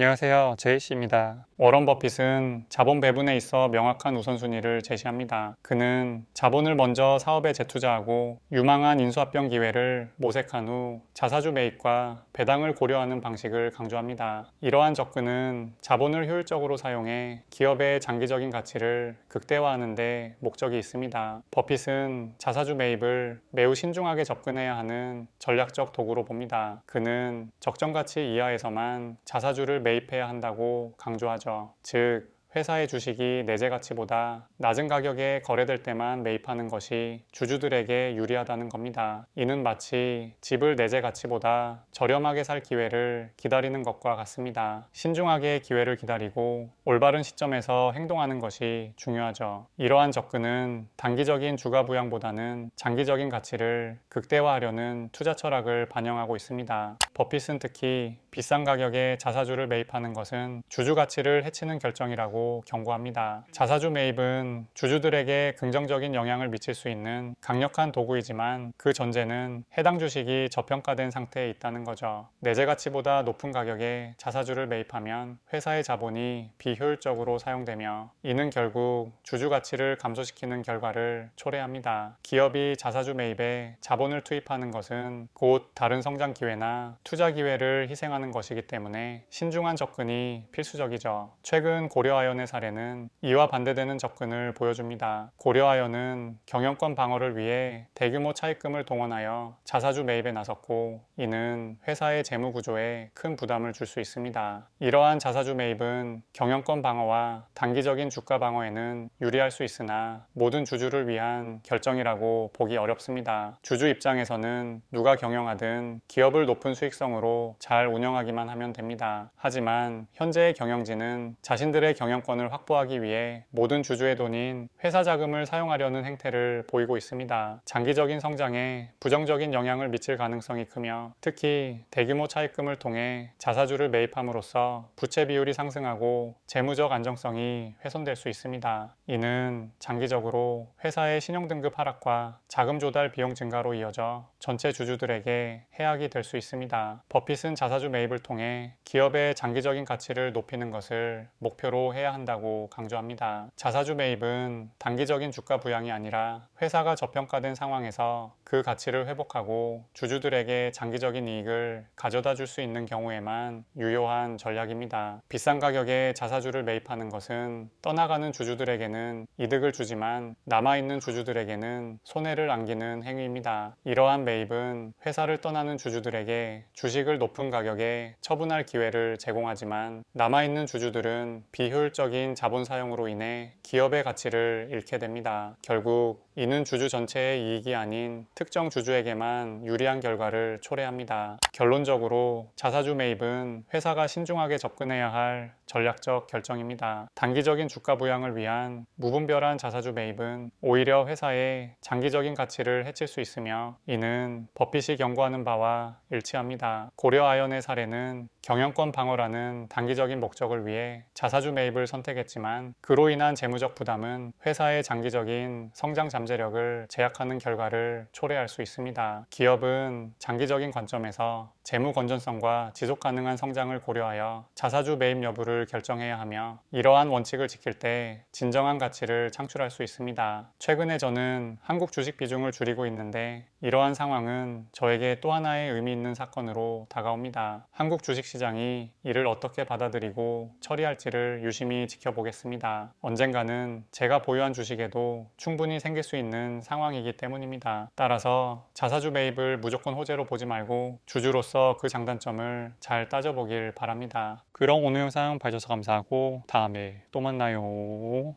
안녕하세요. 제이씨입니다. 워런 버핏은 자본 배분에 있어 명확한 우선순위를 제시합니다. 그는 자본을 먼저 사업에 재투자하고 유망한 인수합병 기회를 모색한 후 자사주 매입과 배당을 고려하는 방식을 강조합니다. 이러한 접근은 자본을 효율적으로 사용해 기업의 장기적인 가치를 극대화하는 데 목적이 있습니다. 버핏은 자사주 매입을 매우 신중하게 접근해야 하는 전략적 도구로 봅니다. 그는 적정 가치 이하에서만 자사주를 매입 해야 한다고 강조하죠. 즉, 회사의 주식이 내재 가치보다 낮은 가격에 거래될 때만 매입하는 것이 주주들에게 유리하다는 겁니다. 이는 마치 집을 내재 가치보다 저렴하게 살 기회를 기다리는 것과 같습니다. 신중하게 기회를 기다리고 올바른 시점에서 행동하는 것이 중요하죠. 이러한 접근은 단기적인 주가 부양보다는 장기적인 가치를 극대화하려는 투자 철학을 반영하고 있습니다. 버핏은 특히 비싼 가격에 자사주를 매입하는 것은 주주 가치를 해치는 결정이라고 경고합니다. 자사주 매입은 주주들에게 긍정적인 영향을 미칠 수 있는 강력한 도구이지만 그 전제는 해당 주식이 저평가된 상태에 있다는 거죠. 내재 가치보다 높은 가격에 자사주를 매입하면 회사의 자본이 비효율적으로 사용되며 이는 결국 주주 가치를 감소시키는 결과를 초래합니다. 기업이 자사주 매입에 자본을 투입하는 것은 곧 다른 성장 기회나 투자 기회를 희생하는 것이기 때문에 신중한 접근이 필수적이죠. 최근 고려 아연의 사례는 이와 반대되는 접근을 보여줍니다. 고려아연은 경영권 방어를 위해 대규모 차입금을 동원하여 자사주 매입에 나섰고 이는 회사의 재무 구조에 큰 부담을 줄 수 있습니다. 이러한 자사주 매입은 경영권 방어와 단기적인 주가 방어에는 유리할 수 있으나 모든 주주를 위한 결정이라고 보기 어렵습니다. 주주 입장에서는 누가 경영하든 기업을 높은 수익성으로 잘 운영하기만 하면 됩니다. 하지만 현재의 경영진은 자신들의 경영 권을 확보하기 위해 모든 주주의 돈인 회사 자금을 사용하려는 행태를 보이고 있습니다. 장기적인 성장에 부정적인 영향을 미칠 가능성이 크며 특히 대규모 차입금을 통해 자사주를 매입함으로써 부채 비율이 상승하고 재무적 안정성이 훼손될 수 있습니다. 이는 장기적으로 회사의 신용등급 하락과 자금 조달 비용 증가로 이어져 전체 주주들에게 해악이 될 수 있습니다. 버핏은 자사주 매입을 통해 기업의 장기적인 가치를 높이는 것을 목표로 해야 한다고 강조합니다. 자사주 매입은 단기적인 주가 부양이 아니라 회사가 저평가된 상황에서 그 가치를 회복하고 주주들에게 장기적인 이익을 가져다 줄 수 있는 경우에만 유효한 전략입니다. 비싼 가격에 자사주를 매입하는 것은 떠나가는 주주들에게는 이득을 주지만 남아있는 주주들에게는 손해를 안기는 행위입니다. 이러한 매입은 회사를 떠나는 주주들에게 주식을 높은 가격에 처분할 기회를 제공하지만 남아있는 주주들은 비효율적 인 자본 사용으로 인해 기업의 가치를 잃게 됩니다. 결국 이는 주주 전체의 이익이 아닌 특정 주주에게만 유리한 결과를 초래합니다. 결론적으로 자사주 매입은 회사가 신중하게 접근해야 할 전략적 결정입니다. 단기적인 주가 부양을 위한 무분별한 자사주 매입은 오히려 회사의 장기적인 가치를 해칠 수 있으며 이는 버핏이 경고하는 바와 일치합니다. 고려아연의 사례는 경영권 방어라는 단기적인 목적을 위해 자사주 매입을 선택했지만 그로 인한 재무적 부담은 회사의 장기적인 성장 잠재력을 제약하는 결과를 초래할 수 있습니다. 기업은 장기적인 관점에서 재무 건전성과 지속 가능한 성장을 고려하여 자사주 매입 여부를 결정해야 하며 이러한 원칙을 지킬 때 진정한 가치를 창출할 수 있습니다. 최근에 저는 한국 주식 비중을 줄이고 있는데 이러한 상황은 저에게 또 하나의 의미 있는 사건으로 다가옵니다. 한국 주식 시장이 이를 어떻게 받아들이고 처리할지를 유심히 지켜보겠습니다. 언젠가는 제가 보유한 주식에도 충분히 생길 수 있는 상황이기 때문입니다. 따라서 자사주 매입을 무조건 호재로 보지 말고 주주로 서 그 장단점을 잘 따져보길 바랍니다. 그럼 오늘 영상 봐주셔서 감사하고 다음에 또 만나요.